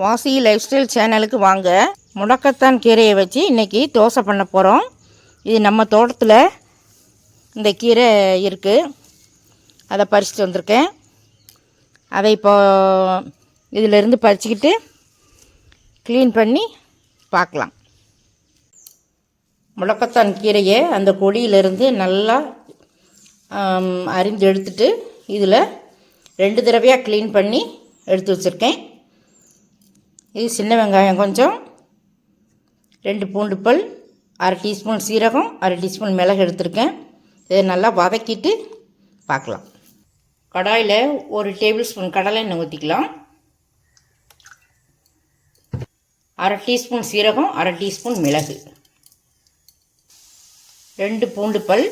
வாசி life style சேனலுக்கு வாங்க. முடக்கத்தான் கீரையை வச்சு இன்றைக்கி தோசை பண்ண போகிறோம் இது நம்ம தோட்டத்தில் இந்த கீரை இருக்குது அதை பறிச்சுட்டு வந்திருக்கேன். அதை இப்போ இதிலிருந்து பறிச்சுக்கிட்டு க்ளீன் பண்ணி பார்க்கலாம். முடக்கத்தான் கீரையை அந்த கொடியிலிருந்து நல்லா அரிஞ்சு எடுத்துட்டு இதில் ரெண்டு தடவையாக க்ளீன் பண்ணி எடுத்து வச்சுருக்கேன். இது சின்ன வெங்காயம் கொஞ்சம். ரெண்டு பூண்டு பல் அரை டீஸ்பூன் சீரகம் அரை டீஸ்பூன் மிளகு எடுத்திருக்கேன். இதை நல்லா வதக்கிட்டு பார்க்கலாம். கடாயில் ஒரு டேபிள் ஸ்பூன் கடலை எண்ணெய் ஊற்றிக்கலாம் அரை டீஸ்பூன் சீரகம் அரை டீஸ்பூன் மிளகு. ரெண்டு பூண்டு பல்.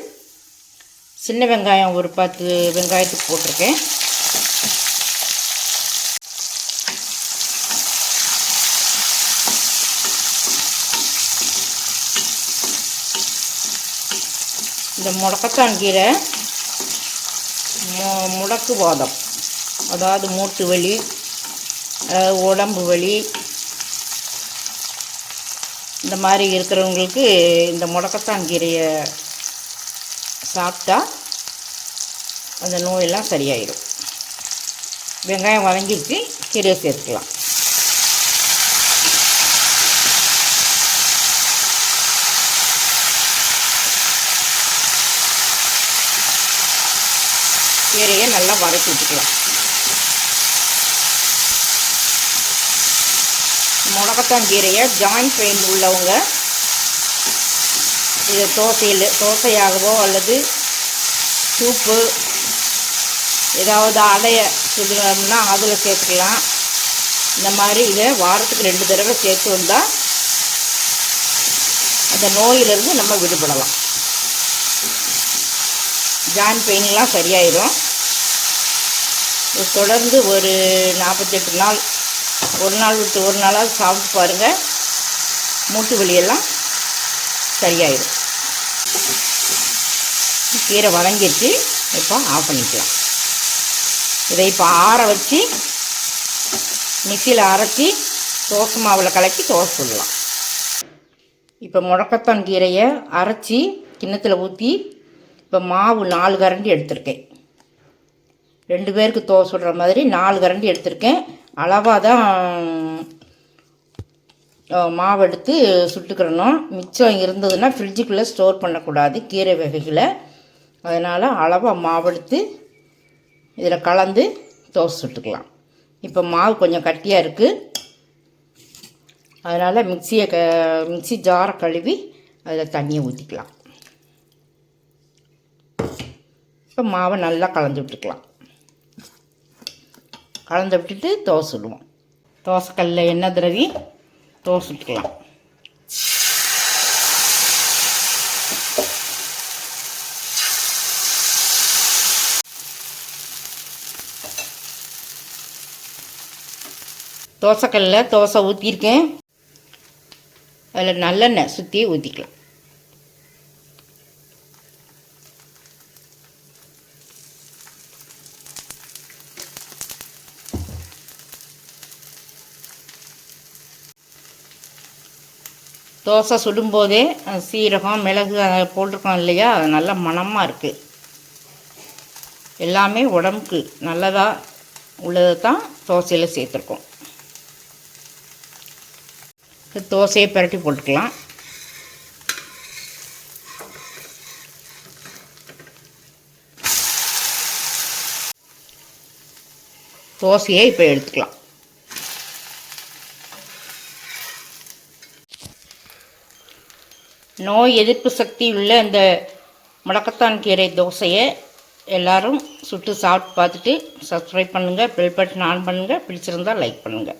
சின்ன வெங்காயம் ஒரு பத்து வெங்காயத்துக்கு போட்டிருக்கேன். இந்த முடக்கத்தான் கீரை. மு முடக்கு வாதம். அதாவது மூட்டு வலி அதாவது உடம்பு வலி. இந்த மாதிரி இருக்கிறவங்களுக்கு இந்த முடக்கத்தான் கீரையை சாப்பிட்டா அந்த நோயெல்லாம் சரியாயிடும் வெங்காயம் வதங்கிருச்சு கீரையை சேர்த்துக்கலாம். கீரையை நல்லா வதக்கி விட்டுக்கலாம் மிளகத்தான் கீரையை ஜாயிண்ட் பெயின் உள்ளவங்க இதை தோசையில் தோசையாகவோ அல்லது சூப்பு ஏதாவது அடைய சுடுனோம்னா அதில் சேர்த்துக்கலாம். இந்த மாதிரி இதை வாரத்துக்கு ரெண்டு தடவை சேர்த்து வந்தால் அந்த நோயிலிருந்து நம்ம விடுபடலாம். ஜாயின் பெயின்லாம் சரியாயிடும் தொடர்ந்து ஒரு நாற்பத்தெட்டு நாள் ஒரு நாள் விட்டு ஒரு நாளாவது சாப்பிட்டு பாருங்கள் மூட்டு வலியெல்லாம் சரியாயிடும் கீரை வதங்கிடுச்சு இப்போ ஆஃப் பண்ணிக்கலாம். இதை இப்போ ஆற வச்சு மிக்சியில் அரைச்சி தோசை மாவில் கலக்கி தோசை சுடலாம் இப்போ முடக்கத்தான் கீரையை அரைச்சி கிண்ணத்தில் ஊற்றி இப்போ மாவு நாலு கரண்டி எடுத்திருக்கேன். ரெண்டு பேருக்கு தோ சுடுற மாதிரி நாலு கரண்டி எடுத்திருக்கேன். அளவாக தான் மாவு எடுத்து சுட்டுக்கிறணும். மிச்சம் இருந்ததுன்னா ஃப்ரிட்ஜுக்குள்ளே ஸ்டோர் பண்ணக்கூடாது கீரை வகைகளை. அதனால் அளவாக மாவெடுத்து இதில் கலந்து தோசை சுட்டுக்கலாம். இப்போ மாவு கொஞ்சம் கட்டியாக இருக்குது அதனால் மிக்சியை க மிக்சி ஜாரை கழுவி அதில் தண்ணியை ஊற்றிக்கலாம் இப்போ மாவை நல்லா கலந்து விட்டுக்கலாம். கலந்து விட்டுட்டு தோசை விடுவோம் தோசைக்கல்லில் எண்ணெய் திரவி தோசை விட்டுக்கலாம் தோசைக்கல்லில் தோசை ஊற்றிருக்கேன் அதில் நல்லெண்ணெய் சுற்றி ஊற்றிக்கலாம் தோசை சுடும்போதே சீரகம் மிளகு அதை போட்டிருக்கோம் இல்லையா? அது நல்ல மணமாக இருக்குது எல்லாமே உடம்புக்கு நல்லதாக உள்ளதை தான் தோசையில் சேர்த்துருக்கோம். தோசையை பிரட்டி போட்டுக்கலாம். தோசையை இப்போ எடுத்துக்கலாம். நோய் எதிர்ப்பு சக்தி உள்ள இந்த முடக்கத்தான் கீரை தோசையை எல்லாரும் சுட்டு சாப்பிட்டு பார்த்துட்டு சப்ஸ்கிரைப் பண்ணுங்கள் பெல் பட்டன் ஆன் பண்ணுங்கள் பிடிச்சிருந்தால் லைக் பண்ணுங்கள்